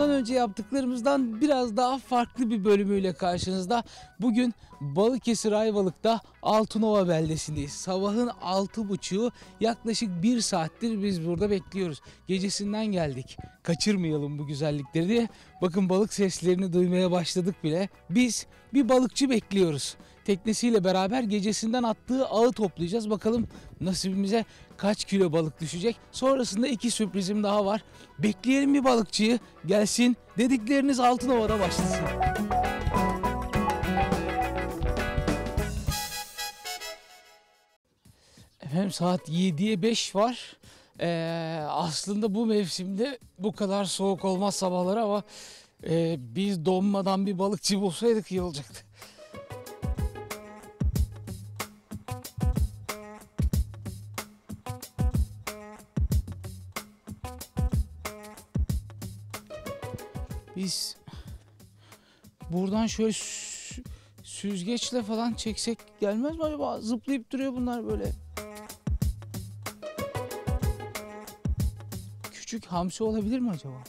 bundan önce yaptıklarımızdan biraz daha farklı bir bölümüyle karşınızda. Bugün Balıkesir Ayvalık'ta Altınova beldesindeyiz. Sabahın 6.30'u yaklaşık bir saattir biz burada bekliyoruz. Gecesinden geldik. Kaçırmayalım bu güzellikleri diye. Bakın balık seslerini duymaya başladık bile. Biz bir balıkçı bekliyoruz. Teknesiyle beraber gecesinden attığı ağı toplayacağız. Bakalım nasibimize kaç kilo balık düşecek. Sonrasında iki sürprizim daha var. Bekleyelim bir balıkçıyı gelsin dedikleriniz Altınova'da başlasın. Efendim saat 7'ye 5 var. Ee, aslında bu mevsimde bu kadar soğuk olmaz sabahları ama e, biz donmadan bir balıkçı bulsaydık iyi olacaktı. Biz buradan şöyle sü- süzgeçle falan çeksek gelmez mi acaba? Zıplayıp duruyor bunlar böyle. Küçük hamsi olabilir mi acaba?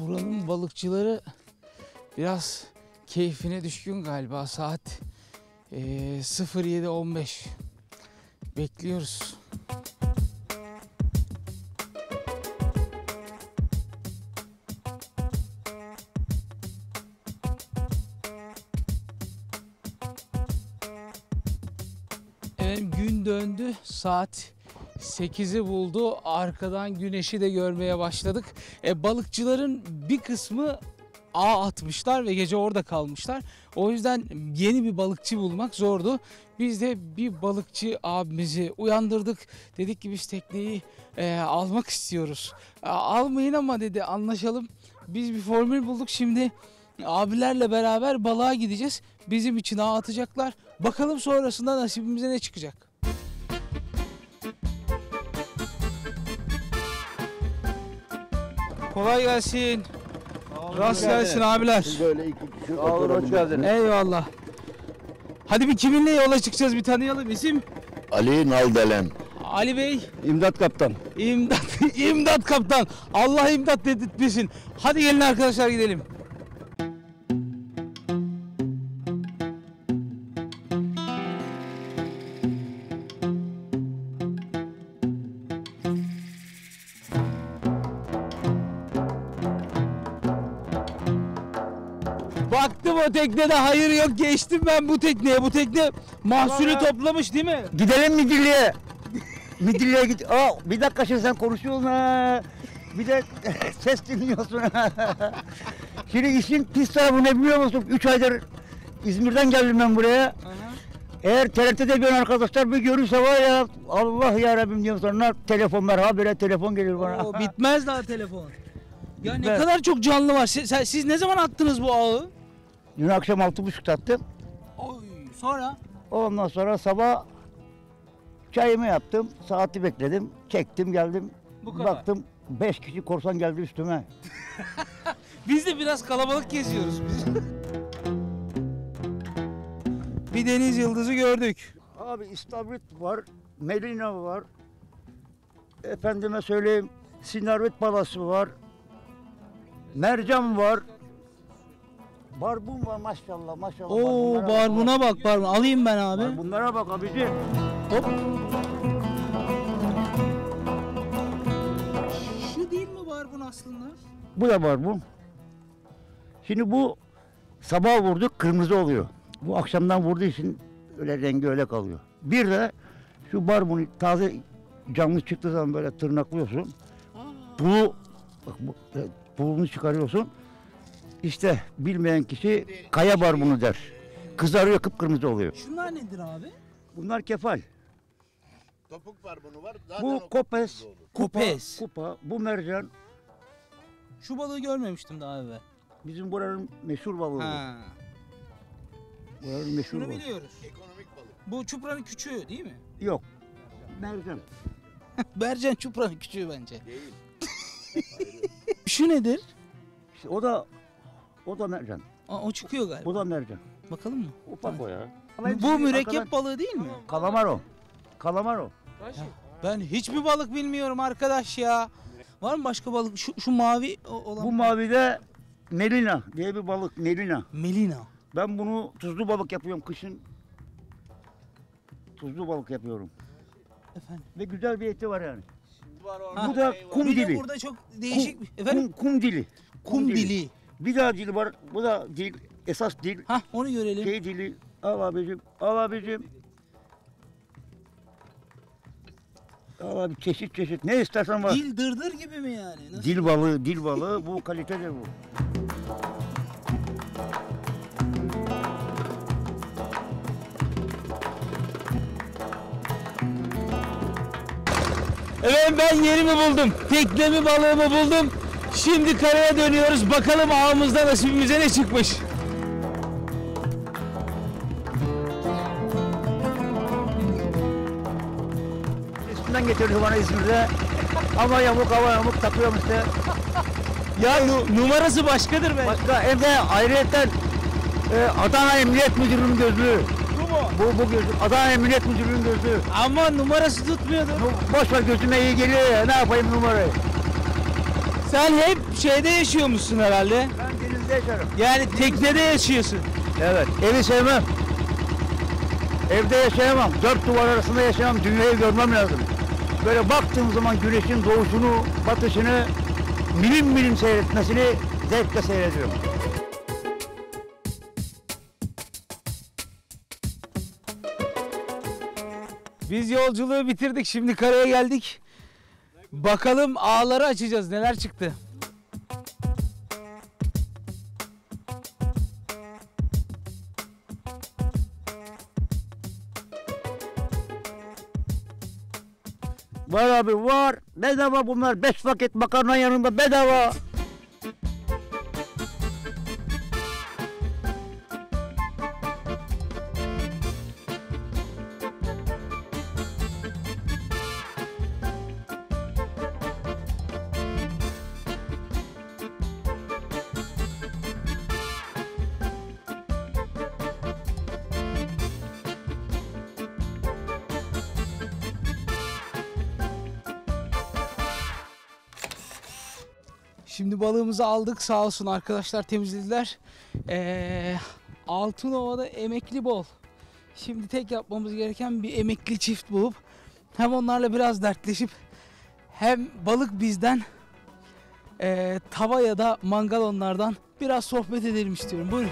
Buranın balıkçıları biraz keyfine düşkün galiba. Saat eee 07.15. Bekliyoruz. Efendim gün döndü. Saat 8'i buldu. Arkadan güneşi de görmeye başladık. E, balıkçıların bir kısmı ağ atmışlar ve gece orada kalmışlar. O yüzden yeni bir balıkçı bulmak zordu. Biz de bir balıkçı abimizi uyandırdık. Dedik ki biz tekneyi e, almak istiyoruz. "A, almayın ama dedi anlaşalım. Biz bir formül bulduk şimdi. Abilerle beraber balığa gideceğiz. Bizim için ağ atacaklar. Bakalım sonrasında nasibimize ne çıkacak. Kolay gelsin. Rast gelsin abiler. Böyle iki kişi hoş geldiniz. Eyvallah. Hadi bir kiminle yola çıkacağız bir tanıyalım. İsim Ali Naldelen. Ali Bey. İmdat kaptan. İmdat, imdat kaptan. Allah imdat dedirtmesin. Hadi gelin arkadaşlar gidelim. Baktım o teknede hayır yok geçtim ben bu tekneye. Bu tekne mahsulü toplamış değil mi? Gidelim midilliye. midilliye git. Aa, bir dakika şimdi sen konuşuyorsun ha. Bir de ses dinliyorsun. şimdi işin pis tarafı ne biliyor musun? 3 aydır İzmir'den geldim ben buraya. Eğer TRT'de bir arkadaşlar bir görürse var ya Allah ya Rabbim diyorum sonra telefon ver habire telefon gelir bana. Oo, bitmez daha telefon. Ya ne Bitmez. kadar çok canlı var. Siz, sen- siz ne zaman attınız bu ağı? Dün akşam altı buçuk attım. Oy, sonra? Ondan sonra sabah çayımı yaptım. Saati bekledim. Çektim geldim. Bu kadar. Baktım 5 kişi korsan geldi üstüme. Biz de biraz kalabalık geziyoruz biz. Bir deniz yıldızı gördük. Abi istavrit var, melina var. Efendime söyleyeyim sinarvet balası var. Mercan var. Barbun var maşallah maşallah. Oo Barbunlara barbuna bak barbun. Alayım ben abi. Bunlara bak abici. Hop. Şu değil mi barbun aslında? Bu da barbun. Şimdi bu sabah vurduk kırmızı oluyor. Bu akşamdan vurduğu için öyle rengi öyle kalıyor. Bir de şu barbunu taze canlı çıktığı zaman böyle tırnaklıyorsun. Pulu, bak bu, pulunu çıkarıyorsun. İşte bilmeyen kişi kaya barbunu der. Kızarıyor kıpkırmızı oluyor. Şunlar nedir abi? Bunlar kefal. Topuk var bunu var. Zaten Bu o kopes. kıpkırmızı olur. Kupa, Kopes. Kupa. Bu mercan. Şu balığı görmemiştim daha evvel. Bizim buranın meşhur balığı. bu. Ha. Buranın meşhur Şunu balığı. biliyoruz. Ekonomik balık. Bu çupranın küçüğü değil mi? Yok. Mercan. Bercan çupranın küçüğü bence. Değil. Şu nedir? İşte o da o da mercan. Aa, o çıkıyor galiba. Bu da mercan. Bakalım mı? Ufak o ya. Bu mürekkep balığı değil mi? Kalamar o. Kalamar o. Ben hiçbir balık bilmiyorum arkadaş ya. Var mı başka balık? Şu, şu mavi o- olan. Bu mavide melina diye bir balık. Melina. Melina. Ben bunu tuzlu balık yapıyorum kışın. Tuzlu balık yapıyorum. Efendim. Ve güzel bir eti var yani. Bu da kum Bir de dili. burada çok değişik bir... Kum, Efendim? kum, kum dili. Kum dili. Bir daha dil var. Bu da dil. Esas dil. Hah onu görelim. Şey dili. Al abicim. Al abicim. Al abi çeşit çeşit. Ne istersen var. Dil dırdır gibi mi yani? Nasıl? Dil balığı, dil balığı bu kalitedir bu. Evet ben yerimi buldum. Teknemi balığımı buldum. Şimdi karaya dönüyoruz. Bakalım ağımızda nasibimize ne çıkmış. Üstünden getiriyor bana İzmir'de. Ama yamuk hava yamuk takıyorum işte. Ya nu- numarası başkadır be. Başka hem de ayrıyetten e, Adana Emniyet Müdürlüğü'nün gözlüğü. Bu mu? Bu, bu gözlük. Adana Emniyet Müdürlüğü'nün gözlüğü. Ama numarası tutmuyordu. Bu- Boş ver gözüme iyi geliyor ya. Ne yapayım numarayı? Sen hep şeyde yaşıyormuşsun herhalde. Ben denizde yaşarım. Yani teknede yaşıyorsun. Evet. Evi sevmem. Evde yaşayamam. Dört duvar arasında yaşayamam. Dünyayı görmem lazım. Böyle baktığım zaman güneşin doğuşunu, batışını milim milim seyretmesini zevkle seyrediyorum. Biz yolculuğu bitirdik. Şimdi karaya geldik. Bakalım ağları açacağız. Neler çıktı? Var abi var. Bedava bunlar. Beş vakit makarna yanında bedava. Şimdi balığımızı aldık sağ olsun arkadaşlar temizlediler. Ee, Altınova'da emekli bol. Şimdi tek yapmamız gereken bir emekli çift bulup hem onlarla biraz dertleşip hem balık bizden ee, tava ya da mangal onlardan biraz sohbet edelim istiyorum. Buyurun.